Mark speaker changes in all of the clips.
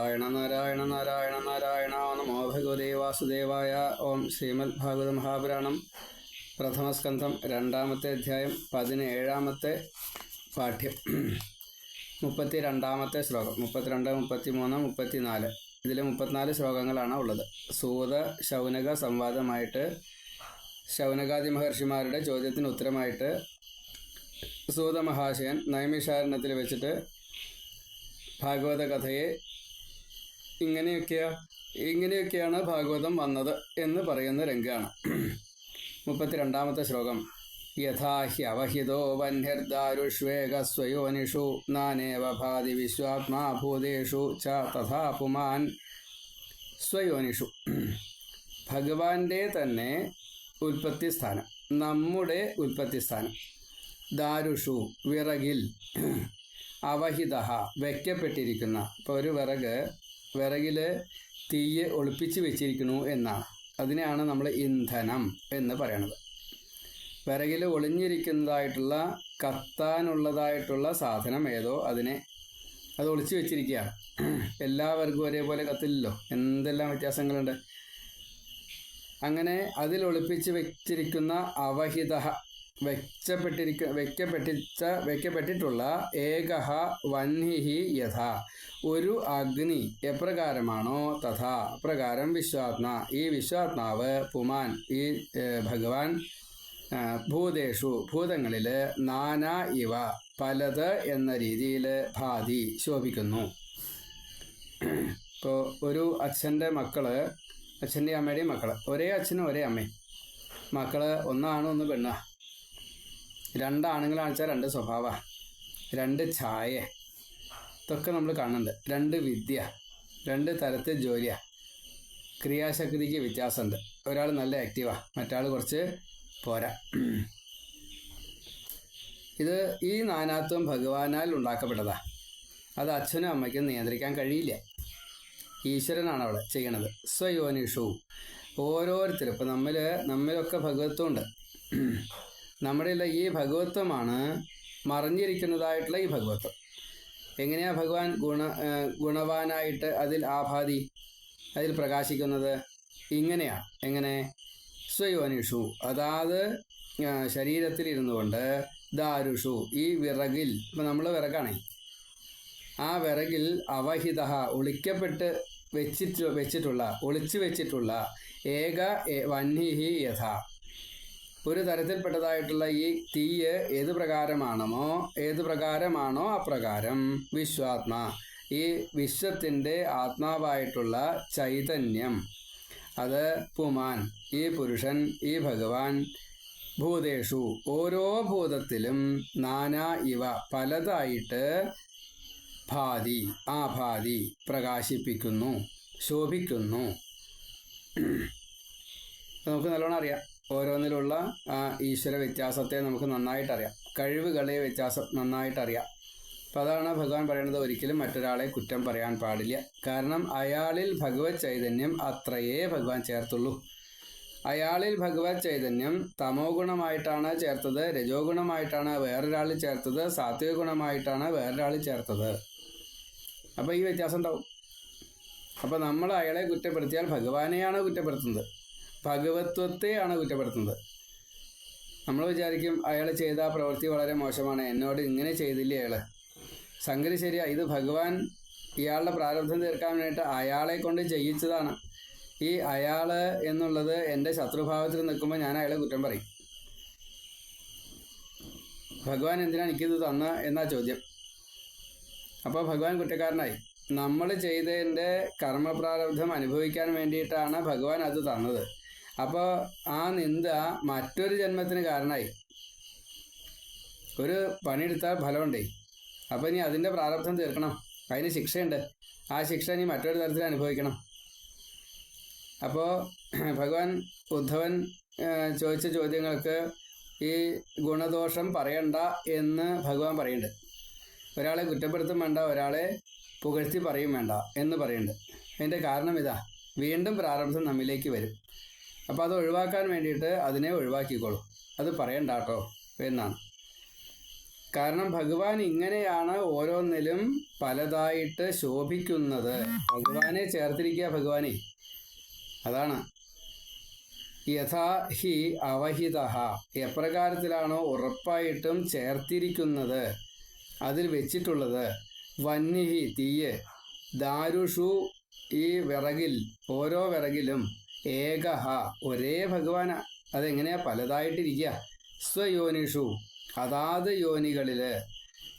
Speaker 1: നാരായണ നാരായണ നാരായണ നാരായണ നമോ ഭഗവതേ വാസുദേവായ. ഓം ശ്രീമദ് ഭാഗവത മഹാപുരാണം. പ്രഥമസ്കന്ധം രണ്ടാമത്തെ അധ്യായം പതിനേഴാമത്തെ പാഠ്യം. മുപ്പത്തി രണ്ടാമത്തെ ശ്ലോകം. മുപ്പത്തിരണ്ട് മുപ്പത്തി മൂന്ന് മുപ്പത്തിനാല്. ഇതിൽ മുപ്പത്തിനാല് ശ്ലോകങ്ങളാണ് ഉള്ളത്. സൂത ശൗനക സംവാദമായിട്ട് ശൗനകാദി മഹർഷിമാരുടെ ചോദ്യത്തിന് ഉത്തരമായിട്ട് സൂത മഹാശയൻ നൈമിഷാരണത്തിൽ വെച്ചിട്ട് ഭാഗവത കഥയെ ഇങ്ങനെയൊക്കെയാ ഇങ്ങനെയൊക്കെയാണ് ഭാഗവതം വന്നത് എന്ന് പറയുന്ന രംഗമാണ് മുപ്പത്തിരണ്ടാമത്തെ ശ്ലോകം. യഥാഹ്യവഹിതോ വന്യർദാരുഷ്വേഗസ്വയോനിഷു നാനേവ ഭാതി വിശ്വാത്മാ ഭൂതേഷു ച തഥാ പുമാൻ സ്വയോനിഷു. ഭഗവാന്റെ തന്നെ ഉൽപ്പത്തി സ്ഥാനം നമ്മുടെ ഉൽപ്പത്തി സ്ഥാനം. ദാരുഷു വിറകിൽ അവഹിത വയ്ക്കപ്പെട്ടിരിക്കുന്ന ഇപ്പോൾ ഒരു വിറക് വിറകിൽ തീയെ ഒളിപ്പിച്ച് വെച്ചിരിക്കുന്നു എന്നാണ് അതിനെയാണ് നമ്മൾ ഇന്ധനം എന്ന് പറയണത്. വിറകിൽ ഒളിഞ്ഞിരിക്കുന്നതായിട്ടുള്ള കത്താനുള്ളതായിട്ടുള്ള സാധനം ഏതോ അതിനെ അത് ഒളിച്ചു വെച്ചിരിക്കുകയാണ്. എല്ലാവർക്കും ഒരേപോലെ കത്തില്ലല്ലോ. എന്തെല്ലാം വ്യത്യാസങ്ങളുണ്ട്? അങ്ങനെ അതിൽ ഒളിപ്പിച്ച് വെച്ചിരിക്കുന്ന അവഹിത വെച്ചപ്പെട്ടിരിക്ക വെക്കപ്പെട്ടിച്ച വെക്കപ്പെട്ടിട്ടുള്ള ഏകഹ വന്നിഹി യഥ. ഒരു അഗ്നി എപ്രകാരമാണോ തഥാ? പ്രകാരം വിശ്വാത്മ. ഈ വിശ്വാത്മാവ് പുമാൻ. ഈ ഭഗവാൻ ഭൂതേഷു. ഭൂതങ്ങളിൽ നാനാ ഇവ. പലത് എന്ന രീതിയിൽ ഭാതി ശോഭിക്കുന്നു. ഇപ്പോൾ ഒരു അച്ഛന്റെ മക്കൾ അച്ഛന്റെ അമ്മയുടെയും മക്കൾ. ഒരേ അച്ഛനും ഒരേ അമ്മയും. മക്കൾ ഒന്നാണ് ഒന്ന് പെണ്ണാ? രണ്ടാണുങ്ങളാണെന്ന് വെച്ചാൽ രണ്ട് സ്വഭാവ രണ്ട് ഛായ. ഇതൊക്കെ നമ്മൾ കാണുന്നുണ്ട്. രണ്ട് വിദ്യ. രണ്ട് തരത്തെ ജോലിയാ. ക്രിയാശക്തിക്ക് വ്യത്യാസമുണ്ട്. ഒരാൾ നല്ല ആക്റ്റീവാ മറ്റാൾ കുറച്ച് പോരാ. ഇത് ഈ നാനാത്വം ഭഗവാനാൽ ഉണ്ടാക്കപ്പെട്ടതാ. അത് അച്ഛനും അമ്മയ്ക്കും നിയന്ത്രിക്കാൻ കഴിയില്ല. ഈശ്വരനാണ് അവിടെ ചെയ്യണത്. സ്വയോനിഷവും ഓരോരുത്തരും. ഇപ്പം നമ്മൾ നമ്മിലൊക്കെ ഭഗവത്വമുണ്ട്. നമ്മുടെ ഉള്ള ഈ ഭഗവത്വമാണ് മറിഞ്ഞിരിക്കുന്നതായിട്ടുള്ള ഈ ഭഗവത്വം. എങ്ങനെയാ ഭഗവാൻ ഗുണ ഗുണവാനായിട്ട് അതിൽ ആഭാതി അതിൽ പ്രകാശിക്കുന്നത്? ഇങ്ങനെയാണ് എങ്ങനെ? സ്വയോനിഷു. അതാത് ശരീരത്തിൽ ഇരുന്നു കൊണ്ട് ദാരുഷു. ഈ വിറകിൽ ഇപ്പം നമ്മൾ വിറകാണേ. ആ വിറകിൽ അവഹിത ഒളിക്കപ്പെട്ട് വെച്ചിട്ട് വെച്ചിട്ടുള്ള ഒളിച്ചു വെച്ചിട്ടുള്ള ഏക വന്യഹി യഥ. ഒരു തരത്തിൽപ്പെട്ടതായിട്ടുള്ള ഈ തീയ് ഏത് പ്രകാരമാണമോ ഏത് പ്രകാരമാണോ അപ്രകാരം. വിശ്വാത്മാ. ഈ വിശ്വത്തിന്റെ ആത്മാവായിട്ടുള്ള ചൈതന്യം. അത് പുമാൻ ഈ പുരുഷൻ ഈ ഭഗവാൻ ഭൂതേഷു. ഓരോ ഭൂതത്തിലും നാനാ ഇവ പലതായിട്ട് ഭാതി ആ ഭാതി പ്രകാശിപ്പിക്കുന്നു ശോഭിക്കുന്നു. നമുക്ക് നല്ലോണം അറിയാം. ഓരോന്നിലുള്ള ഈശ്വര വ്യത്യാസത്തെ നമുക്ക് നന്നായിട്ടറിയാം. കഴിവുകളെ വ്യത്യാസം നന്നായിട്ടറിയാം. അപ്പം അതാണ് ഭഗവാൻ പറയുന്നത് ഒരിക്കലും മറ്റൊരാളെ കുറ്റം പറയാൻ പാടില്ല. കാരണം അയാളിൽ ഭഗവത് ചൈതന്യം അത്രയേ ഭഗവാൻ ചേർത്തുള്ളൂ. അയാളിൽ ഭഗവത് ചൈതന്യം തമോ ഗുണമായിട്ടാണ് ചേർത്തത് രജോ ഗുണമായിട്ടാണ് വേറൊരാൾ ചേർത്തത് സാത്വിക ഗുണമായിട്ടാണ് വേറൊരാൾ ചേർത്തത്. അപ്പോൾ ഈ വ്യത്യാസം ഉണ്ടാവും. അപ്പോൾ നമ്മൾ അയാളെ കുറ്റപ്പെടുത്തിയാൽ ഭഗവാനെയാണ് കുറ്റപ്പെടുത്തുന്നത്. ഭഗവത്വത്തെയാണ് കുറ്റപ്പെടുത്തുന്നത്. നമ്മൾ വിചാരിക്കും അയാൾ ചെയ്ത ആ പ്രവൃത്തി വളരെ മോശമാണ്. എന്നോട് ഇങ്ങനെ ചെയ്തില്ലേ അയാൾ സംഗതി ശരിയാ. ഇത് ഭഗവാൻ ഇയാളുടെ പ്രാരബ്ധം തീർക്കാൻ വേണ്ടിയിട്ട് അയാളെ കൊണ്ട് ചെയ്യിച്ചതാണ്. ഈ അയാൾ എന്നുള്ളത് എന്റെ ശത്രുഭാവത്തിൽ നിൽക്കുമ്പോൾ ഞാൻ അയാളെ കുറ്റം പറയും. ഭഗവാൻ എന്തിനാണ് എനിക്കിത് തന്ന എന്നാ ചോദ്യം. അപ്പോൾ ഭഗവാൻ കുറ്റക്കാരനായി. നമ്മൾ ചെയ്തതിന്റെ കർമ്മപ്രാരബ്ധം അനുഭവിക്കാൻ വേണ്ടിയിട്ടാണ് ഭഗവാൻ അത് തന്നത്. അപ്പോൾ ആ നിന്ദ മറ്റൊരു ജന്മത്തിന് കാരണമായി ഒരു പണിയെടുത്താൽ ഫലമുണ്ടേ. അപ്പോൾ ഇനി അതിന്റെ പ്രാരബ്ധം തീർക്കണം. അതിന് ശിക്ഷയുണ്ട്. ആ ശിക്ഷ ഇനി മറ്റൊരു തരത്തിൽ അനുഭവിക്കണം. അപ്പോൾ ഭഗവാൻ ഉദ്ധവൻ ചോദിച്ച ചോദ്യങ്ങൾക്ക് ഈ ഗുണദോഷം പറയണ്ട എന്ന് ഭഗവാൻ പറയുന്നുണ്ട്. ഒരാളെ കുറ്റപ്പെടുത്തും വേണ്ട ഒരാളെ പുകഴ്ത്തി പറയും വേണ്ട എന്ന് പറയുന്നുണ്ട്. അതിന്റെ കാരണം ഇതാ. വീണ്ടും പ്രാരബ്ധം നമ്മിലേക്ക് വരും. അപ്പോൾ അത് ഒഴിവാക്കാൻ വേണ്ടിയിട്ട് അതിനെ ഒഴിവാക്കിക്കോളൂ. അത് പറയണ്ട കേട്ടോ എന്നാണ്. കാരണം ഭഗവാൻ ഇങ്ങനെയാണ് ഓരോന്നിലും പലതായിട്ട് ശോഭിക്കുന്നത്. ഭഗവാനെ ചേർത്തിരിക്കുക ഭഗവാനെ. അതാണ്. യഥാ ഹി അവഹിത. എപ്രകാരത്തിലാണോ ഉറപ്പായിട്ടും ചേർത്തിരിക്കുന്നത്. അതിൽ വെച്ചിട്ടുള്ളത് വന്യഹി തീയ്. ദാരുഷു ഈ വിറകിൽ ഓരോ വിറകിലും ഏകഹ ഒരേ ഭഗവാന. അതെങ്ങനെയാ? പലതായിട്ടിരിക്കുക സ്വയോനിഷു അതാത് യോനികളിൽ.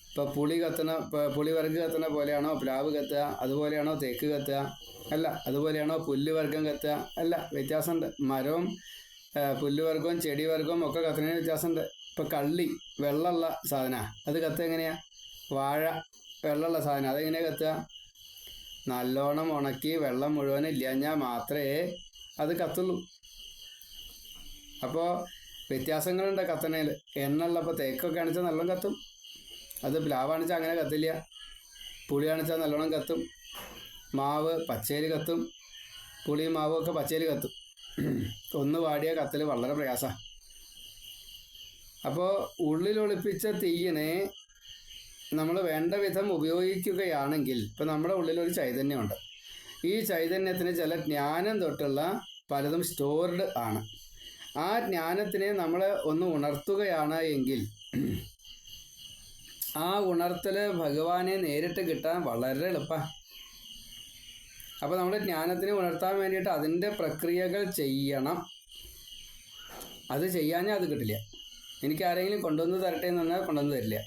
Speaker 1: ഇപ്പൊ പുളി കത്തണ പുളിവർഗ് കത്തണ പോലെയാണോ? പ്ലാവ് കത്തുക അതുപോലെയാണോ? തേക്ക് കത്തുക. അല്ല അതുപോലെയാണോ? പുല്ലുവർഗം കത്തുക. അല്ല വ്യത്യാസമുണ്ട് മരവും പുല്ലുവർഗവും ചെടിവർഗവും ഒക്കെ കത്തുന്നതിന് വ്യത്യാസമുണ്ട് ഇപ്പൊ കള്ളി വെള്ളമുള്ള സാധന. അത് കത്തുക എങ്ങനെയാ? വാഴ വെള്ളമുള്ള സാധനം. അതെങ്ങനെയാ കത്തുക? നല്ലോണം ഉണക്കി വെള്ളം മുഴുവൻ ഇല്ലാഞ്ഞാൽ മാത്രമേ അത് കത്തുന്നു. അപ്പോൾ വ്യത്യാസങ്ങളുണ്ട് കത്തണേൽ എണ്ണുള്ളപ്പോൾ തേക്കൊക്കെ അണിച്ചാൽ നല്ലോണം കത്തും. അത് പ്ലാവാണിച്ചാൽ അങ്ങനെ കത്തില്ല. പുളി കാണിച്ചാൽ നല്ലോണം കത്തും. മാവ് പച്ചയിൽ കത്തും. മാവും ഒക്കെ പച്ചയിൽ കത്തും. ഒന്ന് വാടിയ കത്തൽ വളരെ പ്രയാസമാണ് അപ്പോൾ ഉള്ളിൽ ഒളിപ്പിച്ച തീയിനെ നമ്മൾ വേണ്ട വിധം ഉപയോഗിക്കുകയാണെങ്കിൽ ഇപ്പം നമ്മുടെ ഉള്ളിലൊരു ചൈതന്യമുണ്ട്. ഈ ചൈതന്യത്തിന് ചില ജ്ഞാനം തൊട്ടുള്ള പലതും സ്റ്റോർഡ് ആണ്. ആ ജ്ഞാനത്തിനെ നമ്മൾ ഒന്ന് ഉണർത്തുകയാണ് എങ്കിൽ ആ ഉണർത്തൽ ഭഗവാനെ നേരിട്ട് കിട്ടാൻ വളരെ എളുപ്പമാണ് അപ്പോൾ നമ്മൾ ജ്ഞാനത്തിനെ ഉണർത്താൻ വേണ്ടിയിട്ട് അതിന്റെ പ്രക്രിയകൾ ചെയ്യണം. അത് ചെയ്യാഞ്ഞാൽ അത് കിട്ടില്ല. എനിക്ക് ആരെങ്കിലും കൊണ്ടുവന്ന് തരട്ടെ എന്ന് പറഞ്ഞാൽ കൊണ്ടുവന്ന് തരില്ല.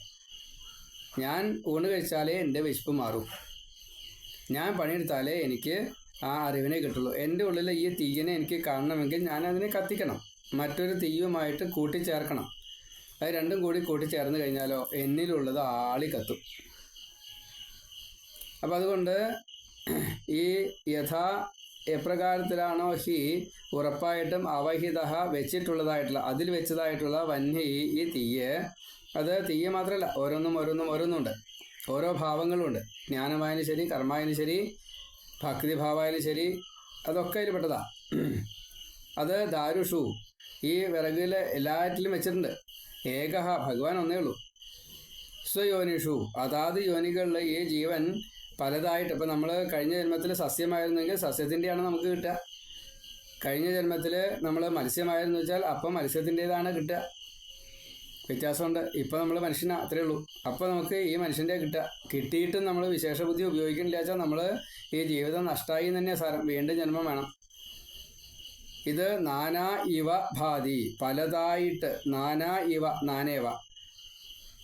Speaker 1: ഞാൻ ഊണ് കഴിച്ചാലേ എന്റെ വിശപ്പ് മാറും. ഞാൻ പണിയെടുത്താലേ എനിക്ക് ആ അറിവിനെ കിട്ടുള്ളൂ. എന്റെ ഉള്ളിലെ ഈ തീയനെ എനിക്ക് കാണണമെങ്കിൽ ഞാൻ അതിനെ കത്തിക്കണം. മറ്റൊരു തീയുമായിട്ട് കൂട്ടിച്ചേർക്കണം. അത് രണ്ടും കൂടി കൂട്ടിച്ചേർന്ന് കഴിഞ്ഞാലോ എന്നിലുള്ളത് ആളി കത്തും. അപ്പം അതുകൊണ്ട് ഈ യഥാ എപ്രകാരത്തിലാണോ ഹി ഉറപ്പായിട്ടും അവഹിത വെച്ചിട്ടുള്ളതായിട്ടുള്ള അതിൽ വെച്ചതായിട്ടുള്ള വന്യ ഈ തീയ്. അത് തീയ മാത്രമല്ല ഓരോന്നും ഓരോന്നും ഓരോന്നുണ്ട് ഓരോ ഭാവങ്ങളുണ്ട്. ജ്ഞാനമായാലും ശരി കർമ്മമായാലും ശരി ഭക്തിഭാവമായാലും ശരി അതൊക്കെ അതിൽ പെട്ടതാ. അത് ദാരുഷു. ഈ വിറകിൽ എല്ലാറ്റിലും വെച്ചിട്ടുണ്ട്. ഏകഹ ഭഗവാൻ ഒന്നേ ഉള്ളൂ. സ്വയോനിഷു. അതാത് യോനികളിൽ ഈ ജീവൻ പലതായിട്ട് ഇപ്പം നമ്മൾ കഴിഞ്ഞ ജന്മത്തിൽ സസ്യമായിരുന്നെങ്കിൽ സസ്യത്തിന്റെയാണ് നമുക്ക് കിട്ടുക. കഴിഞ്ഞ ജന്മത്തിൽ നമ്മൾ മത്സ്യമായിരുന്നു വെച്ചാൽ അപ്പം മത്സ്യത്തിന്റെതാണ് കിട്ടുക. വ്യത്യാസമുണ്ട്. ഇപ്പം നമ്മൾ മനുഷ്യന് അത്രേ ഉള്ളൂ. അപ്പോൾ നമുക്ക് ഈ മനുഷ്യന്റെ കിട്ടുക കിട്ടിയിട്ടും നമ്മൾ വിശേഷ ബുദ്ധി ഉപയോഗിക്കണില്ല വെച്ചാൽ നമ്മൾ ഈ ജീവിതം നഷ്ടമായി തന്നെ സാരം. വീണ്ടും ജന്മം വേണം. ഇത് നാനാ ഇവ ഭാതി പലതായിട്ട് നാനാ ഇവ നാനേവ.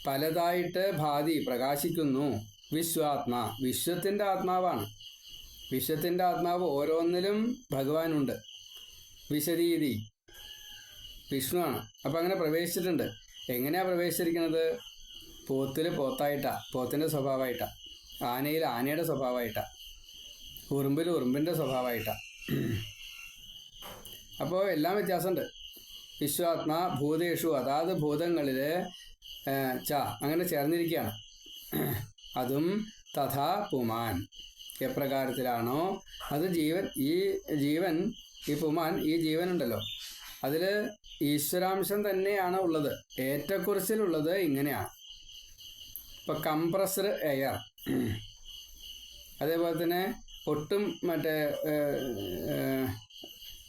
Speaker 1: പലതായിട്ട് ഭാതി പ്രകാശിക്കുന്നു വിശ്വാത്മാ. വിശ്വത്തിന്റെ ആത്മാവാണ്. വിശ്വത്തിന്റെ ആത്മാവ് ഓരോന്നിലും ഭഗവാനുണ്ട്. വിശദീതി. വിഷ്ണുവാണ്. അപ്പം അങ്ങനെ പ്രവേശിച്ചിട്ടുണ്ട്. എങ്ങനെയാ പ്രവേശിച്ചിരിക്കുന്നത്? പോത്തിൽ പോത്തായിട്ടാ പോത്തിന്റെ സ്വഭാവമായിട്ടാ. ആനയിൽ ആനയുടെ സ്വഭാവമായിട്ടാ. ഉറുമ്പിൽ ഉറുമ്പിന്റെ സ്വഭാവമായിട്ടാ. അപ്പോൾ എല്ലാം വ്യത്യാസമുണ്ട്. വിശ്വാത്മാ ഭൂതേഷു അതാത് ഭൂതങ്ങളിൽ ച അങ്ങനെ ചേർന്നിരിക്കുകയാണ്. അതും തഥാ പുമാൻ. എപ്രകാരത്തിലാണോ? അത് ജീവൻ ഈ ജീവൻ ഈ പുമാൻ ഈ ജീവനുണ്ടല്ലോ. അതിൽ ഈശ്വരാംശം തന്നെയാണ് ഉള്ളത്. ഏറ്റക്കുറിച്ചിലുള്ളത് ഇങ്ങനെയാണ്. ഇപ്പം കംപ്രസ്ഡ് എയർ അതേപോലെ തന്നെ ഒട്ടും മറ്റേ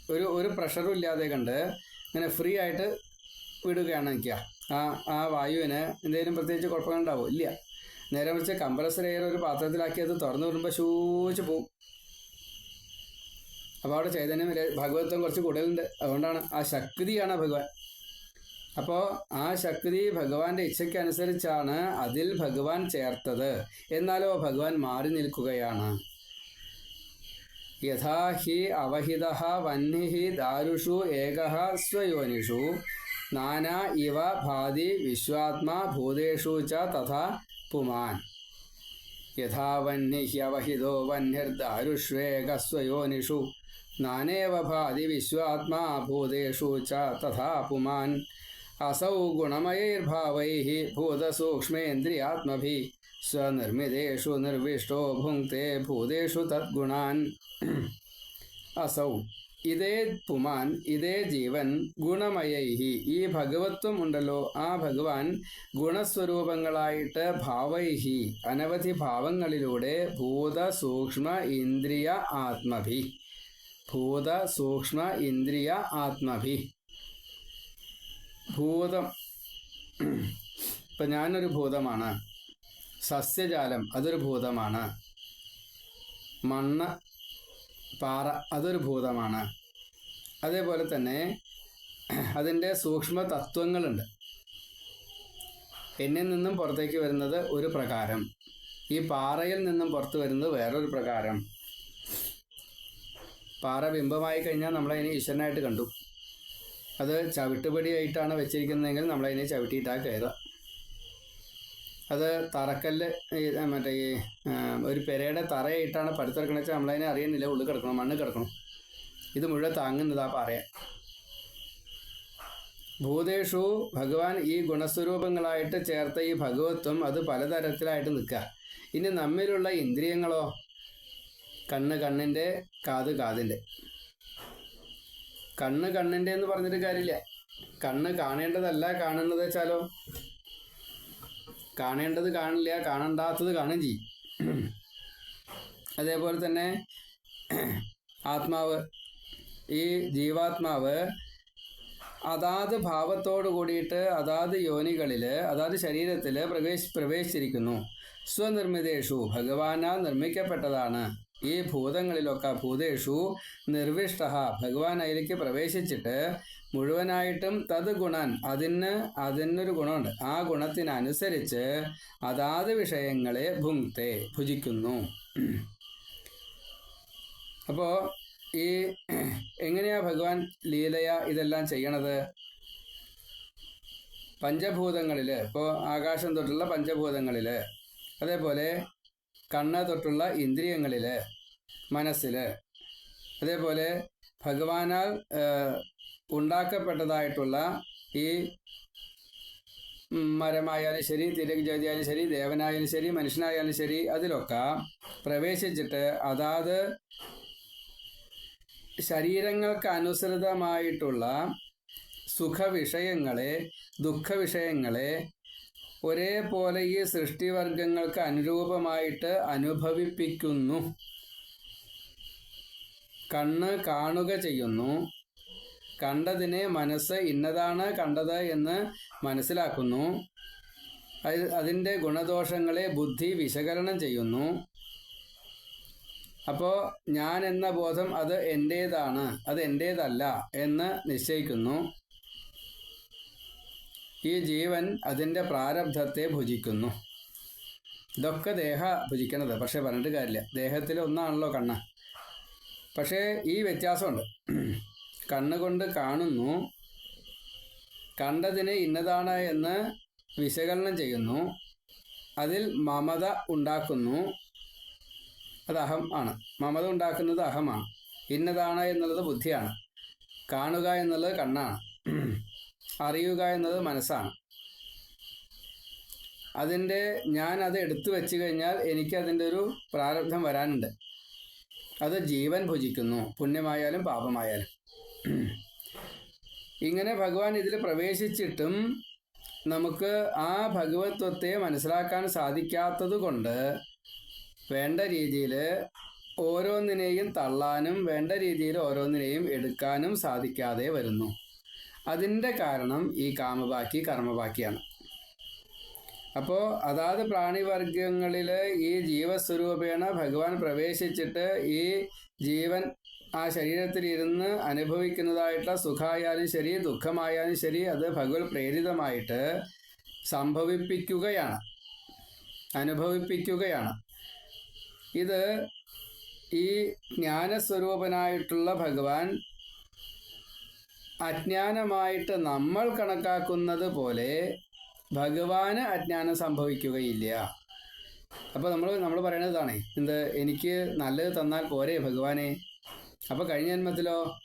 Speaker 1: ഒരു ഒരു പ്രഷറും ഇല്ലാതെ കണ്ട് ഇങ്ങനെ ഫ്രീ ആയിട്ട് വിടുകയാണ് നിൽക്കുക ആ ആ വായുവിന് എന്തെങ്കിലും പ്രത്യേകിച്ച് കുഴപ്പങ്ങളുണ്ടാവും? ഇല്ല. നേരെ മറിച്ച് കംപ്രസർ എയർ ഒരു പാത്രത്തിലാക്കി അത് തുറന്നു വിടുമ്പോൾ ശൂച്ച് പോവും. അപ്പോൾ അവിടെ ചൈതന്യം. ഭഗവത്വം കുറച്ച് കൂടുതലുണ്ട്. അതുകൊണ്ടാണ് ആ ശക്തിയാണ് ഭഗവാൻ. അപ്പോൾ ആ ശക്തി ഭഗവാന്റെ ഇച്ഛയ്ക്കനുസരിച്ചാണ് അതിൽ ഭഗവാൻ ചേർത്തത്. എന്നാലോ ഭഗവാൻ മാറി നിൽക്കുകയാണ്. യഥാ ഹി അവഹിത വന്നിഹി ദാരുഷു ഏക സ്വയോനിഷു. നാനാ ഇവ ഭാതി വിശ്വാത്മാ ഭൂതേഷു ച തഥാ പുമാൻ. യഥാ വന്യഹ്യവഹിതോ വന്യർദാരുഷ്വേകസ്വയോനിഷു നാനേവ ഭാതി വിശ്വാത്മാ ഭൂതേഷു ച തഥാ പുമാൻ അസൗ ഗുണമയൈർഭാവൈ ഭൂതസൂക്ഷ്മേന്ദ്രിയാത്മഭി സ്വനിർമ്മിതേഷു നിർവിഷ്ടോ ഭുങ്ക്തെ ഭൂതേഷു തദ്ഗുണാൻ അസൗ ഇതേ പുമാൻ ഇതേ ജീവൻ ഗുണമയൈഹി ഈ ഭഗവത്വം ഉണ്ടല്ലോ ആ ഭഗവാൻ ഗുണസ്വരൂപങ്ങളായിട്ട് ഭാവൈഹി അനവധി ഭാവങ്ങളിലൂടെ ഭൂത സൂക്ഷ്മ ഇന്ദ്രിയ ആത്മഭി। ഭൂത സൂക്ഷ്മ ഇന്ദ്രിയ ആത്മഭി. ഭൂതം. ഇപ്പം ഞാനൊരു ഭൂതമാണ്. സസ്യജാലം അതൊരു ഭൂതമാണ്. മണ്ണ് പാറ അതൊരു ഭൂതമാണ്. അതേപോലെ തന്നെ അതിന്റെ സൂക്ഷ്മ തത്വങ്ങളുണ്ട്. എന്നിൽ നിന്നും പുറത്തേക്ക് വരുന്നത് ഒരു പ്രകാരം. ഈ പാറയിൽ നിന്നും പുറത്തു വരുന്നത് വേറൊരു പ്രകാരം. പാറ ബിംബമായി കഴിഞ്ഞാൽ നമ്മളതിനെ ഈശ്വരനായിട്ട് കണ്ടു. അത് ചവിട്ടുപടിയായിട്ടാണ് വെച്ചിരിക്കുന്നതെങ്കിൽ നമ്മളതിനെ ചവിട്ടിയിട്ടാണ് കയറുക. അത് തറക്കല്ല് മറ്റേ ഈ ഒരു പെരയുടെ തറയായിട്ടാണ് പടുത്തിറക്കണ വെച്ചാൽ നമ്മളതിനെ അറിയുന്നില്ല. ഉള്ളിൽ കിടക്കണം മണ്ണ് കിടക്കണം. ഇത് മുഴുവൻ താങ്ങുന്നത് ആ പാറയെ ഭൂതേഷു ഭഗവാൻ ഈ ഗുണസ്വരൂപങ്ങളായിട്ട് ചേർത്ത ഈ ഭഗവത്വം അത് പലതരത്തിലായിട്ട് നിൽക്കുക. ഇനി നമ്മിലുള്ള ഇന്ദ്രിയങ്ങളോ കണ്ണ് കണ്ണിന്റെ കാത് കാതിന്റെ. കണ്ണ് കണ്ണിന്റെ എന്ന് പറഞ്ഞിട്ട് കാര്യമില്ല. കണ്ണ് കാണേണ്ടതല്ല കാണുന്നത് വെച്ചാലോ? കാണേണ്ടത് കാണില്ല കാണണ്ടാത്തത് കാണുകയും ചെയ്യും. അതേപോലെ തന്നെ ആത്മാവ്. ഈ ജീവാത്മാവ് അതാത് ഭാവത്തോട് കൂടിയിട്ട് അതാത് യോനികളിൽ അതാത് ശരീരത്തിൽ പ്രവേശി പ്രവേശിച്ചിരിക്കുന്നു. സ്വനിർമ്മിതേഷു. ഭഗവാനാൽ നിർമ്മിക്കപ്പെട്ടതാണ്. ഈ ഭൂതങ്ങളിലൊക്കെ ഭൂതേഷു നിർവിഷ്ട. ഭഗവാൻ അതിലേക്ക് പ്രവേശിച്ചിട്ട് മുഴുവനായിട്ടും തത് ഗുണൻ അതിന് അതിനൊരു ഗുണമുണ്ട്. ആ ഗുണത്തിനനുസരിച്ച് അതാത് വിഷയങ്ങളെ ഭുങ്ക്തെ ഭുജിക്കുന്നു. അപ്പോ ഈ എങ്ങനെയാ ഭഗവാൻ ലീലയ ഇതെല്ലാം ചെയ്യണത്? പഞ്ചഭൂതങ്ങളിൽ ഇപ്പോ ആകാശം തൊട്ടുള്ള പഞ്ചഭൂതങ്ങളിൽ അതേപോലെ കണ്ണ് തൊട്ടുള്ള ഇന്ദ്രിയങ്ങളിൽ മനസ്സിൽ അതേപോലെ ഭഗവാനാൽ ഉണ്ടാക്കപ്പെട്ടതായിട്ടുള്ള ഈ മരമായാലും ശരി തിരകജാതിയായാലും ശരി ദേവനായാലും ശരി മനുഷ്യനായാലും ശരി അതിലൊക്കെ പ്രവേശിച്ചിട്ട് അതാത് ശരീരങ്ങൾക്ക് അനുസൃതമായിട്ടുള്ള സുഖവിഷയങ്ങളെ ദുഃഖവിഷയങ്ങളെ ഒരേപോലെ ഈ സൃഷ്ടിവർഗങ്ങൾക്ക് അനുരൂപമായിട്ട് അനുഭവിപ്പിക്കുന്നു. കണ്ണ് കാണുക ചെയ്യുന്നു. കണ്ടതിനെ മനസ്സ് ഇന്നതാണ് കണ്ടത് എന്ന് മനസ്സിലാക്കുന്നു. അത് അതിന്റെ ഗുണദോഷങ്ങളെ ബുദ്ധി വിശകലനം ചെയ്യുന്നു. അപ്പോൾ ഞാൻ എന്ന ബോധം അത് എന്റേതാണ് അത് എന്റേതല്ല എന്ന് നിശ്ചയിക്കുന്നു. ഈ ജീവൻ അതിന്റെ പ്രാരബ്ധത്തെ ഭുജിക്കുന്നു. ഇതൊക്കെ ദേഹ ഭുജിക്കണത്. പക്ഷേ പറഞ്ഞിട്ട് കാര്യമില്ല. ദേഹത്തിൽ ഒന്നാണല്ലോ കണ്ണ്. പക്ഷേ ഈ വ്യത്യാസമുണ്ട്. കണ്ണുകൊണ്ട് കാണുന്നു. കണ്ടതിനെ ഇന്നതാണ് എന്ന് വിശകലനം ചെയ്യുന്നു. അതിൽ മമത ഉണ്ടാക്കുന്നു. അത് അഹം ആണ്. മമത ഉണ്ടാക്കുന്നത് അഹമാണ്. ഇന്നതാണ് എന്നുള്ളത് ബുദ്ധിയാണ്. കാണുക എന്നുള്ളത് കണ്ണാണ്. അറിയുക എന്നത് മനസ്സാണ്. അതിന്റെ ഞാൻ അത് എടുത്തു വെച്ച് കഴിഞ്ഞാൽ എനിക്ക് അതിന്റെ ഒരു പ്രാരബ്ധം വരാനുണ്ട്. അത് ജീവൻ ഭുജിക്കുന്നു. പുണ്യമായാലും പാപമായാലും. ഇങ്ങനെ ഭഗവാൻ ഇതിൽ പ്രവേശിച്ചിട്ടും നമുക്ക് ആ ഭഗവത്വത്തെ മനസ്സിലാക്കാൻ സാധിക്കാത്തത് കൊണ്ട് വേണ്ട രീതിയിൽ ഓരോന്നിനെയും തള്ളാനും വേണ്ട രീതിയിൽ ഓരോന്നിനെയും എടുക്കാനും സാധിക്കാതെ വരുന്നു. അതിന്റെ കാരണം ഈ കാമബാക്കി കർമ്മബാക്കിയാണ് അപ്പോൾ അതാത് പ്രാണിവർഗങ്ങളിൽ ഈ ജീവസ്വരൂപേണ ഭഗവാൻ പ്രവേശിച്ചിട്ട് ഈ ജീവൻ ആ ശരീരത്തിൽ ഇരുന്ന് അനുഭവിക്കുന്നതായിട്ടുള്ള സുഖമായാലും ശരി ദുഃഖമായാലും ശരി അത് ഭഗവത് പ്രേരിതമായിട്ട് സംഭവിപ്പിക്കുകയാണ്. അനുഭവിപ്പിക്കുകയാണ്. ഇത് ഈ ജ്ഞാനസ്വരൂപനായിട്ടുള്ള ഭഗവാൻ അജ്ഞാനമായിട്ട് നമ്മൾ കണക്കാക്കുന്നത് പോലെ ഭഗവാന് അജ്ഞാനം സംഭവിക്കുകയില്ല. അപ്പോൾ നമ്മൾ നമ്മൾ പറയണതാണ് എന്ത് എനിക്ക് നല്ലത് തന്നാൽ പോരെ ഭഗവാനെ? അപ്പോൾ കഴിഞ്ഞ ജന്മത്തിലോ?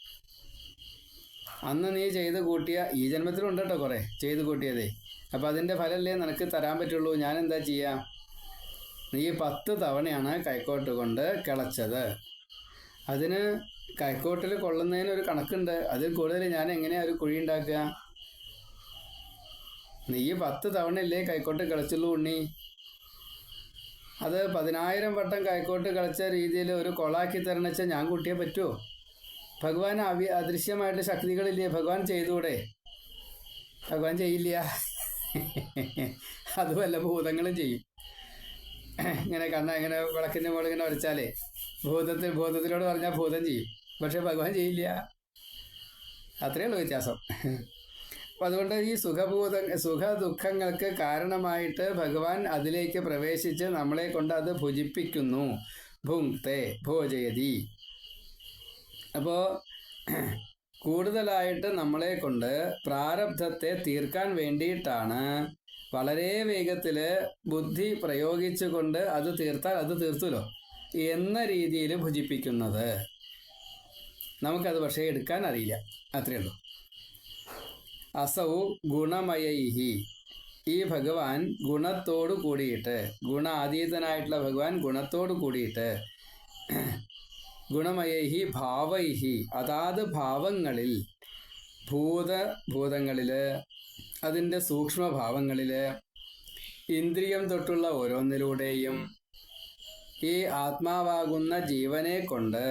Speaker 1: അന്ന് നീ ചെയ്ത് കൂട്ടിയ ഈ ജന്മത്തിലുണ്ട് കേട്ടോ കുറേ ചെയ്ത് കൂട്ടിയതേ. അപ്പോൾ അതിന്റെ ഫലമല്ലേ നിനക്ക് തരാൻ പറ്റുള്ളൂ. ഞാൻ എന്താ ചെയ്യാം? നീ പത്ത് തവണയാണ് കൈക്കോട്ട് കൊണ്ട് കിളച്ചത്. അതിന് കൈക്കോട്ടിൽ കൊള്ളുന്നതിന് ഒരു കണക്കുണ്ട്. അതിൽ കൂടുതൽ ഞാൻ എങ്ങനെയാ ഒരു കുഴി ഉണ്ടാക്കുക? നീ പത്ത് തവണയല്ലേ കൈക്കോട്ട് കളിച്ചുള്ളൂ ഉണ്ണി. അത് പതിനായിരം വട്ടം കൈക്കോട്ട് കളിച്ച രീതിയിൽ ഒരു കൊളാക്കി തരണച്ച ഞാൻ കുട്ടിയെ പറ്റുമോ ഭഗവാൻ അവി അദൃശ്യമായിട്ട് ശക്തികളില്ലേ? ഭഗവാൻ ചെയ്തൂടെ? ഭഗവാൻ ചെയ്യില്ല. അതുമല്ല ഭൂതങ്ങളും ചെയ്യും. ഇങ്ങനെ കണ്ണ ഇങ്ങനെ വിളക്കിന്റെ മുകളിൽ ഇങ്ങനെ വരച്ചാലേ ഭൂതത്തിൽ ഭൂതത്തിനോട് പറഞ്ഞാൽ ഭൂതം ചെയ്യും. പക്ഷെ ഭഗവാൻ ചെയ്യില്ല. അത്രയേ ഉള്ളൂ വ്യത്യാസം. അപ്പം അതുകൊണ്ട് ഈ സുഖഭൂത സുഖ ദുഃഖങ്ങൾക്ക് കാരണമായിട്ട് ഭഗവാൻ അതിലേക്ക് പ്രവേശിച്ച് നമ്മളെ കൊണ്ട് അത് ഭുജിപ്പിക്കുന്നു. ഭുങ്ക്തെ ഭോജയതി. അപ്പോൾ കൂടുതലായിട്ട് നമ്മളെ കൊണ്ട് പ്രാരബ്ധത്തെ തീർക്കാൻ വേണ്ടിയിട്ടാണ് വളരെ വേഗത്തിൽ ബുദ്ധി പ്രയോഗിച്ചുകൊണ്ട് അത് തീർത്താൽ അത് തീർത്തുല്ലോ. എന്ന രീതിയിൽ ഭുജിപ്പിക്കുന്നത്. നമുക്കത് പക്ഷേ എടുക്കാൻ അറിയില്ല അത്രയേ ഉള്ളൂ. അസൗ ഗുണമയൈഹി. ഈ ഭഗവാൻ ഗുണത്തോട് കൂടിയിട്ട് ഗുണാതീതനായിട്ടുള്ള ഭഗവാൻ ഗുണത്തോട് കൂടിയിട്ട് ഗുണമയൈഹി ഭാവൈഹി അതാത് ഭാവങ്ങളിൽ ഭൂതഭൂതങ്ങളിൽ അതിന്റെ സൂക്ഷ്മഭാവങ്ങളിൽ ഇന്ദ്രിയം തൊട്ടുള്ള ഓരോന്നിലൂടെയും ഈ ആത്മാവാകുന്ന ജീവനെ കൊണ്ട്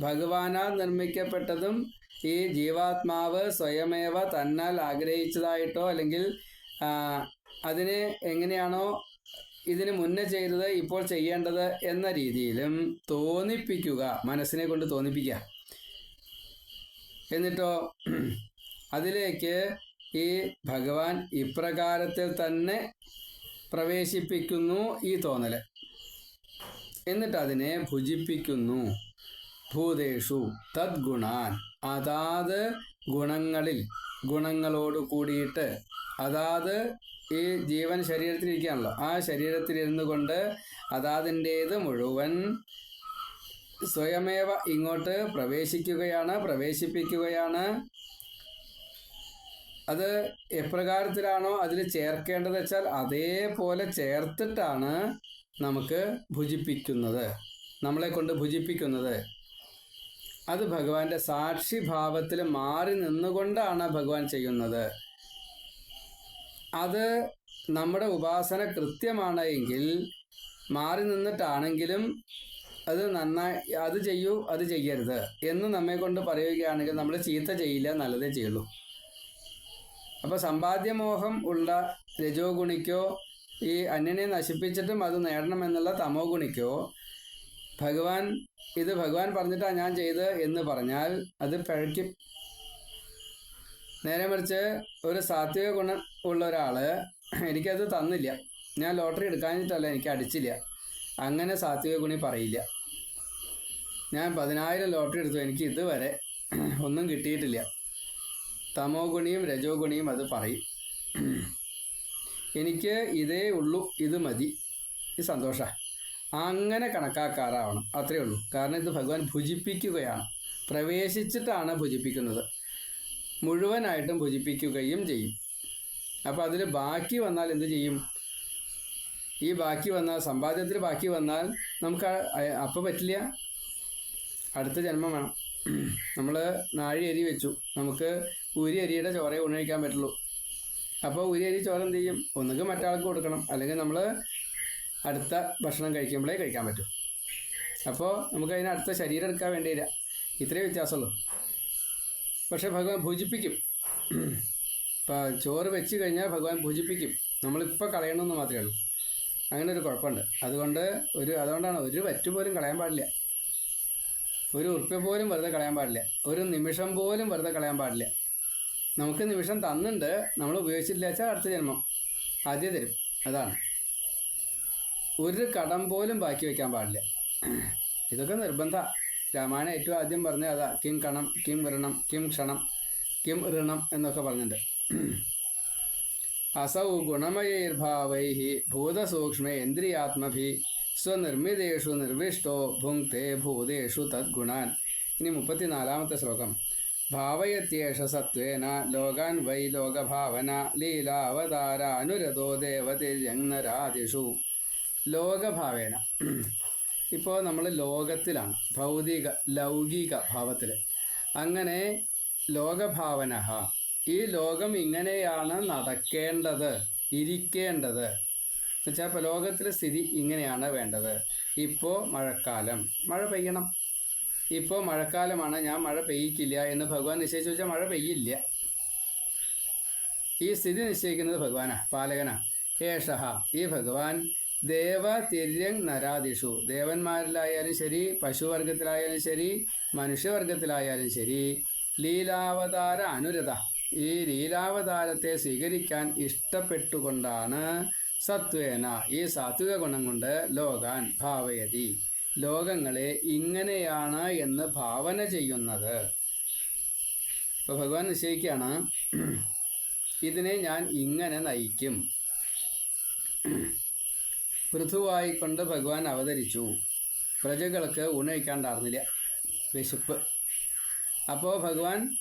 Speaker 1: ഭഗവാനാൽ നിർമ്മിക്കപ്പെട്ടതും ഈ ജീവാത്മാവ് സ്വയമേവ തന്നാൽ ആഗ്രഹിച്ചതായിട്ടോ അല്ലെങ്കിൽ അതിനെ എങ്ങനെയാണോ ഇതിന് മുന്നേ ചെയ്തത് ഇപ്പോൾ ചെയ്യേണ്ടത് എന്ന രീതിയിലും തോന്നിപ്പിക്കുക മനസ്സിനെ കൊണ്ട് തോന്നിപ്പിക്കുക. എന്നിട്ടോ അതിലേക്ക് ഈ ഭഗവാൻ ഇപ്രകാരത്തിൽ തന്നെ പ്രവേശിപ്പിക്കുന്നു ഈ തോന്നൽ. എന്നിട്ട് അതിനെ ഭുജിപ്പിക്കുന്നു. ഭൂതേഷു തദ്ഗുണാൻ. അതാത് ഗുണങ്ങളിൽ ഗുണങ്ങളോട് കൂടിയിട്ട് അതാത് ഈ ജീവൻ ശരീരത്തിലിരിക്കുകയാണല്ലോ. ആ ശരീരത്തിലിരുന്നു കൊണ്ട് അതാതിന്റേത് മുഴുവൻ സ്വയമേവ ഇങ്ങോട്ട് പ്രവേശിക്കുകയാണ് പ്രവേശിപ്പിക്കുകയാണ്. അത് എപ്രകാരത്തിലാണോ അതിൽ ചേർക്കേണ്ടത് വെച്ചാൽ അതേപോലെ ചേർത്തിട്ടാണ് നമുക്ക് ഭുജിപ്പിക്കുന്നത്. നമ്മളെ കൊണ്ട് ഭുജിപ്പിക്കുന്നത്. അത് ഭഗവാന്റെ സാക്ഷിഭാവത്തിൽ മാറി നിന്നുകൊണ്ടാണ് ഭഗവാൻ ചെയ്യുന്നത്. അത് നമ്മുടെ ഉപാസന കൃത്യമാണ് എങ്കിൽ മാറി നിന്നിട്ടാണെങ്കിലും അത് നന്നായി അത് ചെയ്യൂ അത് ചെയ്യരുത് എന്ന് നമ്മെ കൊണ്ട് പറയുകയാണെങ്കിൽ നമ്മൾ ചീത്ത ചെയ്യില്ല നല്ലതേ ചെയ്യുള്ളൂ. അപ്പോൾ സമ്പാദ്യമോഹം ഉള്ള രജോ ഗുണിക്കോ ഈ അന്യനെ നശിപ്പിച്ചിട്ടും അത് നേടണമെന്നുള്ള തമോ ഗുണിക്കോ ഭഗവാൻ ഇത് ഭഗവാൻ പറഞ്ഞിട്ടാണ് ഞാൻ ചെയ്ത് എന്ന് പറഞ്ഞാൽ അത് പഴയ്ക്കും. നേരെ മറിച്ച് ഒരു സാത്വിക ഗുണം ഉള്ള ഒരാൾ എനിക്കത് തന്നില്ല. ഞാൻ ലോട്ടറി എടുക്കാഞ്ഞിട്ടല്ല എനിക്ക് അടിച്ചില്ല. അങ്ങനെ സാത്വിക ഗുണി പറയില്ല. ഞാൻ പതിനായിരം ലോട്ടറി എടുത്തു എനിക്ക് ഇതുവരെ ഒന്നും കിട്ടിയിട്ടില്ല. തമോ ഗുണിയും രജോ ഗുണിയും അത് പറയും. എനിക്ക് ഇതേ ഉള്ളൂ ഇത് മതി. ഈ സന്തോഷ. അങ്ങനെ കണക്കാക്കാറാവണം. അത്രയേ ഉള്ളൂ. കാരണം ഇത് ഭഗവാൻ ഭുജിപ്പിക്കുകയാണ്. പ്രവേശിച്ചിട്ടാണ് ഭുജിപ്പിക്കുന്നത്. മുഴുവനായിട്ടും ഭുജിപ്പിക്കുകയും ചെയ്യും. അപ്പോൾ അതിൽ ബാക്കി വന്നാൽ എന്ത് ചെയ്യും? ഈ ബാക്കി വന്നാൽ സമ്പാദ്യത്തിൽ ബാക്കി വന്നാൽ നമുക്ക് അപ്പം പറ്റില്ല. അടുത്ത ജന്മം വേണം. നമ്മൾ നാഴി അരി വെച്ചു. നമുക്ക് ഉരി അരിയുടെ ചോറയെ ഉണഴിക്കാൻ പറ്റുള്ളൂ. അപ്പോൾ ഉരി അരി ചോറ് എന്ത് ചെയ്യും? ഒന്നുകിൽ മറ്റാൾക്ക് കൊടുക്കണം. അല്ലെങ്കിൽ നമ്മൾ അടുത്ത ഭക്ഷണം കഴിക്കുമ്പോഴേ കഴിക്കാൻ പറ്റും. അപ്പോൾ നമുക്ക് അതിന് അടുത്ത ശരീരം എടുക്കാൻ വേണ്ടിയില്ല ഇത്രേ ഇത്രയേ വ്യത്യാസമുള്ളൂ. പക്ഷെ ഭഗവാൻ ഭുജിപ്പിക്കും. ഇപ്പം ചോറ് വെച്ച് കഴിഞ്ഞാൽ ഭഗവാൻ ഭുജിപ്പിക്കും. നമ്മളിപ്പോൾ കളയണമെന്ന് മാത്രമേ ഉള്ളൂ. അങ്ങനെ ഒരു കുഴപ്പമുണ്ട്. അതുകൊണ്ട് ഒരു അതുകൊണ്ടാണ് ഒരു വറ്റു പോലും കളയാൻ പാടില്ല. ഒരു ഉറുപ്പ്യ പോലും വെറുതെ കളയാൻ പാടില്ല. ഒരു നിമിഷം പോലും വെറുതെ കളയാൻ പാടില്ല. നമുക്ക് നിമിഷം തന്നിട്ടുണ്ട് നമ്മൾ ഉപയോഗിച്ചില്ല വെച്ചാൽ അടുത്ത ജന്മം. ആദ്യം തരും. അതാണ്. ഒരു കടം പോലും ബാക്കി വെക്കാൻ പാടില്ല. ഇതൊക്കെ നിർബന്ധ. രാമായണം ഏറ്റവും ആദ്യം പറഞ്ഞ അതാ. കിം കണം കിം വരണം കിം ക്ഷണം കിം ഋണം എന്നൊക്കെ പറഞ്ഞിട്ടുണ്ട്. അസൗ ഗുണമയൈർഭാവൈ ഭൂതസൂക്ഷ്മേന്ദ്രിയാത്മഭി സ്വനിർമ്മിതേഷു നിർവിഷ്ടോ ഭുങ്ക്തേ ഭൂതേഷു തദ്ഗുണാൻ. ഇനി മുപ്പത്തിനാലാമത്തെ ശ്ലോകം. ഭാവയത്യേഷ സത്വേന ലോകാൻ വൈ ലോകഭാവന ലീലാവതാരാനുരതോ ദേവതിര്യങ്നരാദിഷു ലോകഭാവേന. ഇപ്പോൾ നമ്മൾ ലോകത്തിലാണ്. ഭൗതിക ലൗകിക ഭാവത്തിൽ അങ്ങനെ ലോകഭാവന ഈ ലോകം ഇങ്ങനെയാണ് നടക്കേണ്ടത് ഇരിക്കേണ്ടത്. എന്നുവെച്ചാൽ ഇപ്പോൾ ലോകത്തിലെ സ്ഥിതി ഇങ്ങനെയാണ് വേണ്ടത്. ഇപ്പോൾ മഴക്കാലം. മഴ പെയ്യണം. ഇപ്പോൾ മഴക്കാലമാണ്. ഞാൻ മഴ പെയ്യിക്കില്ല എന്ന് ഭഗവാൻ നിശ്ചയിച്ചു വെച്ചാൽ മഴ പെയ്യില്ല. ഈ സ്ഥിതി നിശ്ചയിക്കുന്നത് ഭഗവാനാ പാലകനാ. ഏഷഹ ഈ ഭഗവാൻ ദേവ തിര്യങ് നരാദിഷു. ദേവന്മാരിലായാലും ശരി പശുവർഗത്തിലായാലും ശരി മനുഷ്യവർഗത്തിലായാലും ശരി. ലീലാവതാര അനുരത ഈ ലീലാവതാരത്തെ സ്വീകരിക്കാൻ ഇഷ്ടപ്പെട്ടുകൊണ്ടാണ് സത്വേന ഈ സാത്വിക ഗുണം കൊണ്ട് ലോകാൻ ഭാവയതി. ലോകങ്ങളെ ഇങ്ങനെയാണ് എന്ന് ഭാവന ചെയ്യുന്നത്. ഇപ്പോൾ ഭഗവാൻ നിശ്ചയിക്കുകയാണ് ഇതിനെ ഞാൻ ഇങ്ങനെ നയിക്കും. പൃഥുവായിക്കൊണ്ട് ഭഗവാൻ അവതരിച്ചു. പ്രജകൾക്ക് ഊണഴിക്കാണ്ടായിരുന്നില്ല വിശപ്പ്. അപ്പോൾ ഭഗവാൻ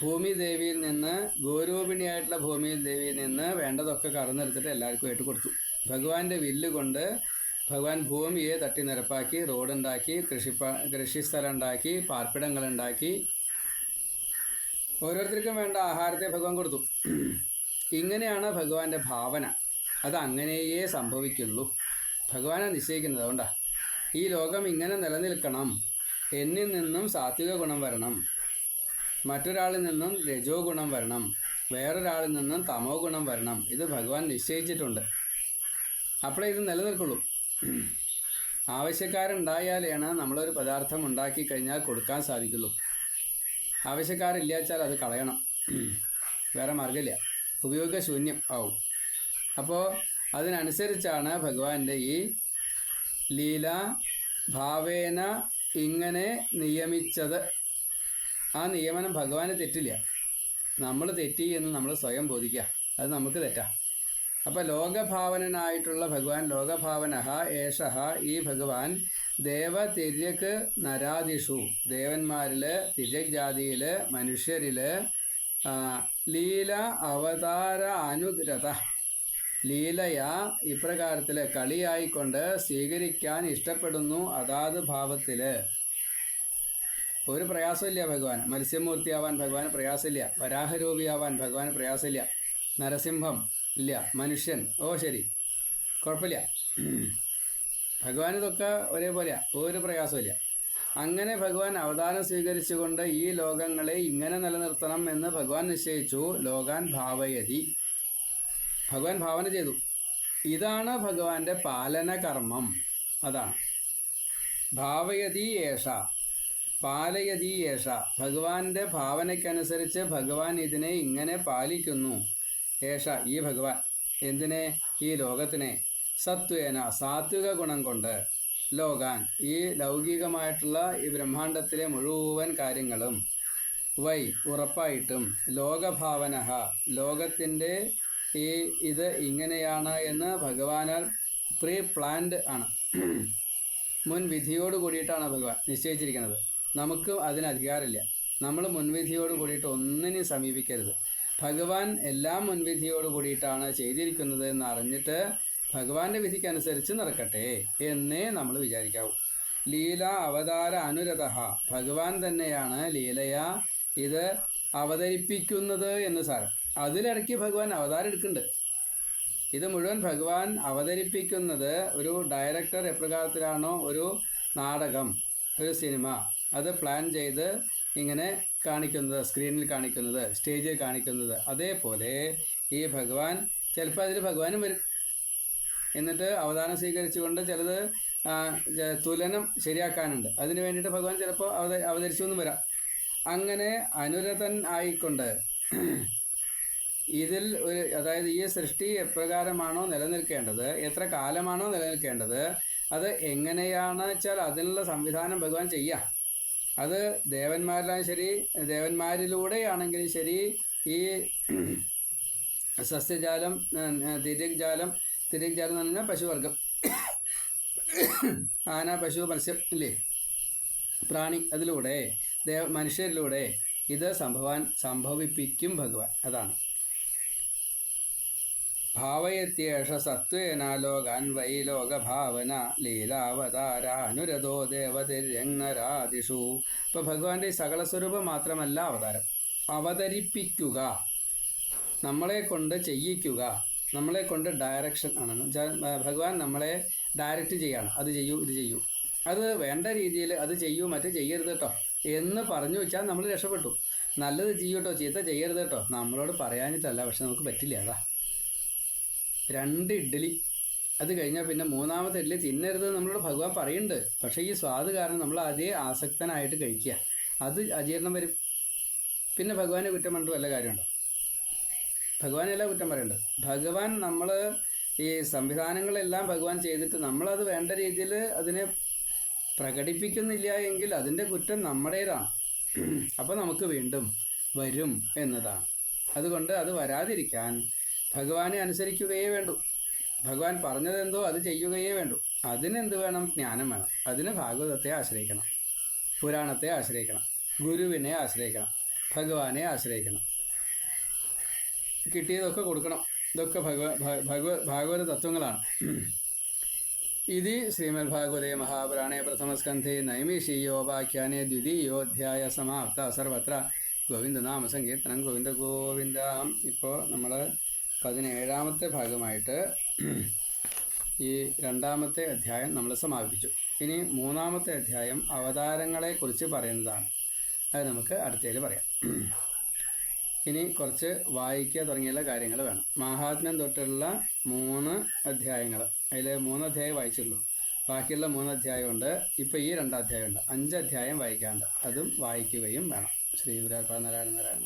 Speaker 1: ഭൂമി ദേവിയിൽ നിന്ന് ഗോരൂപിണിയായിട്ടുള്ള ഭൂമി ദേവിയിൽ നിന്ന് വേണ്ടതൊക്കെ കറന്നെടുത്തിട്ട് എല്ലാവർക്കും ആയിട്ട് കൊടുത്തു. ഭഗവാന്റെ വില്ല് കൊണ്ട് ഭഗവാൻ ഭൂമിയെ തട്ടി നിരപ്പാക്കി റോഡുണ്ടാക്കി കൃഷി കൃഷിസ്ഥലം ഉണ്ടാക്കി പാർപ്പിടങ്ങളുണ്ടാക്കി. ഓരോരുത്തർക്കും വേണ്ട ആഹാരത്തെ ഭഗവാൻ കൊടുത്തു. ഇങ്ങനെയാണ് ഭഗവാന്റെ ഭാവന. അത് അങ്ങനെയേ സംഭവിക്കുള്ളൂ. ഭഗവാനെ നിശ്ചയിക്കുന്നത്. അതുകൊണ്ടാ. ഈ ലോകം ഇങ്ങനെ നിലനിൽക്കണം. എന്നിൽ നിന്നും സാത്വിക ഗുണം വരണം. മറ്റൊരാളിൽ നിന്നും രജോ ഗുണം വരണം. വേറൊരാളിൽ നിന്നും തമോ ഗുണം വരണം. ഇത് ഭഗവാൻ നിശ്ചയിച്ചിട്ടുണ്ട്. അപ്പോഴേ ഇത് നിലനിൽക്കുള്ളൂ. ആവശ്യക്കാരുണ്ടായാലാണ് നമ്മളൊരു പദാർത്ഥം ഉണ്ടാക്കി കഴിഞ്ഞാൽ കൊടുക്കാൻ സാധിക്കുള്ളൂ. ആവശ്യക്കാരില്ലാച്ചാൽ അത് കളയണം. വേറെ മാർഗമില്ല ഉപയോഗശൂന്യം ആവും. അപ്പോൾ അതിനനുസരിച്ചാണ് ഭഗവാന്റെ ഈ ലീല ഭാവേന ഇങ്ങനെ നിയമിച്ചത്. ആ നിയമനം ഭഗവാന് തെറ്റില്ല. നമ്മൾ തെറ്റി എന്ന് നമ്മൾ സ്വയം ബോധിക്കുക അത് നമുക്ക് തെറ്റാ. അപ്പോൾ ലോകഭാവനായിട്ടുള്ള ഭഗവാൻ ലോകഭാവനഹ ഏഷഹ ഈ ഭഗവാൻ ദേവ ദേവതിര്യക്ക് നരാദിഷു ദേവന്മാരിൽ തിര്യക് ജാതിയിൽ മനുഷ്യരിൽ ലീല അവതാര അനുഗ്രത ലീലയ ഇപ്രകാരത്തിലെ കളിയായിക്കൊണ്ട് സ്വീകരിക്കാൻ ഇഷ്ടപ്പെടുന്നു അതാത് ഭാവത്തിൽ ഒരു പ്രയാസമില്ല ഭഗവാൻ മത്സ്യമൂർത്തിയാവാൻ ഭഗവാന് പ്രയാസമില്ല. വരാഹരൂപിയാവാൻ ഭഗവാന് പ്രയാസമില്ല. നരസിംഹം ഇല്ല. മനുഷ്യൻ. ഓ ശരി. കുഴപ്പമില്ല. ഭഗവാൻ ഇതൊക്കെ ഒരേപോലെയാ. ഒരു പ്രയാസമില്ല. അങ്ങനെ ഭഗവാൻ അവതാരം സ്വീകരിച്ചുകൊണ്ട് ഈ ലോകങ്ങളെ ഇങ്ങനെ നിലനിർത്തണം എന്ന് ഭഗവാൻ നിശ്ചയിച്ചു. ലോകാൻ ഭാവയതി. ഭഗവാൻ ഭാവന ചെയ്തു. ഇതാണ് ഭഗവാന്റെ പാലന കർമ്മം. അതാണ്. ഭാവയതി ഏഷ പാലയതി ഏഷ ഭഗവാന്റെ ഭാവനയ്ക്കനുസരിച്ച് ഭഗവാൻ ഇതിനെ ഇങ്ങനെ പാലിക്കുന്നു. ഏഷ ഈ ഭഗവാൻ. എന്തിനെ? ഈ ലോകത്തിനെ. സത്വേന സാത്വിക ഗുണം കൊണ്ട്. ലോകാൻ ഈ ലൗകികമായിട്ടുള്ള ഈ ബ്രഹ്മാണ്ടത്തിലെ മുഴുവൻ കാര്യങ്ങളും. വൈ ഉറപ്പായിട്ടും. ലോകഭാവന ലോകത്തിന്റെ ഈ ഇത് ഇങ്ങനെയാണ് എന്ന് ഭഗവാനാൽ പ്രീ പ്ലാൻഡ് ആണ്. മുൻ വിധിയോട് കൂടിയിട്ടാണ് ഭഗവാൻ നിശ്ചയിച്ചിരിക്കുന്നത്. നമുക്ക് അതിന് അധികാരമില്ല. നമ്മൾ മുൻവിധിയോട് കൂടിയിട്ട് ഒന്നിനെയും സമീപിക്കരുത്. ഭഗവാൻ എല്ലാം മുൻവിധിയോട് കൂടിയിട്ടാണ് ചെയ്തിരിക്കുന്നത് എന്ന് അറിഞ്ഞിട്ട് ഭഗവാന്റെ വിധിക്കനുസരിച്ച് നടക്കട്ടെ എന്നേ നമ്മൾ വിചാരിക്കാവൂ. ലീല അവതാര അനുരത ഭഗവാൻ തന്നെയാണ് ലീലയ ഇത് അവതരിപ്പിക്കുന്നത് എന്ന് സാരം. അതിലിടയ്ക്ക് ഭഗവാൻ അവതാരം എടുക്കുന്നുണ്ട്. ഇത് മുഴുവൻ ഭഗവാൻ അവതരിപ്പിക്കുന്നത് ഒരു ഡയറക്ടർ എപ്രകാരത്തിലാണോ ഒരു നാടകം ഒരു സിനിമ അത് പ്ലാൻ ചെയ്ത് ഇങ്ങനെ കാണിക്കുന്നത് സ്ക്രീനിൽ കാണിക്കുന്നത് സ്റ്റേജിൽ കാണിക്കുന്നത്. അതേപോലെ ഈ ഭഗവാൻ ചിലപ്പോൾ അതിൽ ഭഗവാനും വരും. എന്നിട്ട് അവതാരം സ്വീകരിച്ചുകൊണ്ട് ചിലത് തുലനം ശരിയാക്കാനുണ്ട്. അതിന് വേണ്ടിയിട്ട് ഭഗവാൻ ചിലപ്പോൾ അവത അവതരിച്ചു വരാം. അങ്ങനെ അനുരതൻ ആയിക്കൊണ്ട് ഇതിൽ ഒരു അതായത് ഈ സൃഷ്ടി എപ്രകാരമാണോ നിലനിൽക്കേണ്ടത് എത്ര കാലമാണോ നിലനിൽക്കേണ്ടത് അത് എങ്ങനെയാണ് വെച്ചാൽ അതിനുള്ള സംവിധാനം ഭഗവാൻ ചെയ്യാം. അത് ദേവന്മാരിലായാലും ശരി ദേവന്മാരിലൂടെയാണെങ്കിലും ശരി ഈ സസ്യജാലം തിരിജാലം ജാലം തിര്യക് ജാലം എന്ന് പറഞ്ഞാൽ പശുവർഗം ആന പശു മത്സ്യം ഇല്ലേ? പ്രാണി അതിലൂടെ ദേവ മനുഷ്യരിലൂടെ ഇത് സംഭവാൻ സംഭവിപ്പിക്കും ഭഗവാൻ. അതാണ്. ഭാവയത്യേഷ സത്വേന ലോകാൻ വൈ ലോകഭാവന ലീലാവതാരാനുരതോ ദേവതിര്യങ്നരാദിഷു ഇപ്പൊ ഭഗവാന്റെ സകലസ്വരൂപം സകല സ്വരൂപം മാത്രമല്ല അവതാരം. അവതരിപ്പിക്കുക നമ്മളെ കൊണ്ട് ചെയ്യിക്കുക നമ്മളെ കൊണ്ട് ഡയറക്ഷൻ ആണെന്ന്. ഭഗവാൻ നമ്മളെ ഡയറക്റ്റ് ചെയ്യാണ്. അത് ചെയ്യൂ ഇത് ചെയ്യൂ. അത് വേണ്ട രീതിയിൽ അത് ചെയ്യൂ മറ്റേ ചെയ്യരുത് കേട്ടോ എന്ന് പറഞ്ഞു വെച്ചാൽ നമ്മൾ രക്ഷപ്പെട്ടു. നല്ലത് ചെയ്യൂട്ടോ ചീത്ത ചെയ്യരുത് കേട്ടോ നമ്മളോട് പറയാനിട്ടല്ല പക്ഷെ നമുക്ക് പറ്റില്ല അതാ. രണ്ട് ഇഡ്ഡലി. അത് കഴിഞ്ഞാൽ പിന്നെ മൂന്നാമത്തെ ഇഡ്ഡലി തിന്നരുത് നമ്മളോട് ഭഗവാൻ പറയുന്നുണ്ട്. പക്ഷേ ഈ സ്വാദ് കാരണം നമ്മൾ അതേ ആസക്തനായിട്ട് കഴിക്കുക. അത് അജീർണം വരും. പിന്നെ ഭഗവാനെ കുറ്റം പറഞ്ഞിട്ട് വല്ല കാര്യമുണ്ടോ? ഭഗവാനല്ല കുറ്റം പറയേണ്ടത്. ഭഗവാൻ നമ്മൾ ഈ സംവിധാനങ്ങളെല്ലാം ഭഗവാൻ ചെയ്തിട്ട് നമ്മളത് വേണ്ട രീതിയിൽ അതിനെ പ്രകടിപ്പിക്കുന്നില്ല എങ്കിൽ അതിന്റെ കുറ്റം നമ്മുടേതാണ്. അപ്പോൾ നമുക്ക് വീണ്ടും വരും എന്നതാണ്. അതുകൊണ്ട് അത് വരാതിരിക്കാൻ ഭഗവാനെ അനുസരിക്കുകയേ വേണ്ടൂ. ഭഗവാൻ പറഞ്ഞതെന്തോ അത് ചെയ്യുകയേ വേണ്ടൂ. അതിനെന്ത് വേണം? ജ്ഞാനം വേണം. അതിന് ഭാഗവതത്തെ ആശ്രയിക്കണം. പുരാണത്തെ ആശ്രയിക്കണം. ഗുരുവിനെ ആശ്രയിക്കണം. ഭഗവാനെ ആശ്രയിക്കണം. കിട്ടിയതൊക്കെ കൊടുക്കണം. ഇതൊക്കെ ഭഗവ ഭഗവ ഭാഗവത തത്വങ്ങളാണ്. ഇത് ശ്രീമദ് ഭാഗവതേ മഹാപുരാണേ പ്രഥമസ്കന്ധേ നൈമിഷീയോപാഖ്യാനേ ദ്വിതീയോധ്യായ സമാപ്ത സർവത്ര. ഗോവിന്ദനാമ സങ്കീർത്തനം ഗോവിന്ദ ഗോവിന്ദ. ഇപ്പോൾ നമ്മൾ പതിനേഴാമത്തെ ഭാഗമായിട്ട് ഈ രണ്ടാമത്തെ അധ്യായം നമ്മൾ സമാപിച്ചു ഇനി മൂന്നാമത്തെ അധ്യായം അവതാരങ്ങളെക്കുറിച്ച് പറയുന്നതാണ്. അത് നമുക്ക് അടുത്തതിൽ പറയാം. ഇനി കുറച്ച് വായിക്കുക തുടങ്ങിയുള്ള കാര്യങ്ങൾ വേണം. മഹാത്മ്യം തൊട്ടുള്ള മൂന്ന് അധ്യായങ്ങൾ. അതിൽ മൂന്ന് അധ്യായം വായിച്ചുള്ളൂ ബാക്കിയുള്ള മൂന്ന് അധ്യായമുണ്ട്. ഇപ്പോൾ ഈ രണ്ട് അധ്യായമുണ്ട്. അഞ്ച് അധ്യായം വായിക്കാണ്ട് അതും വായിക്കുകയും വേണം. ശ്രീ ഗുരുനാരായണ നാരായണ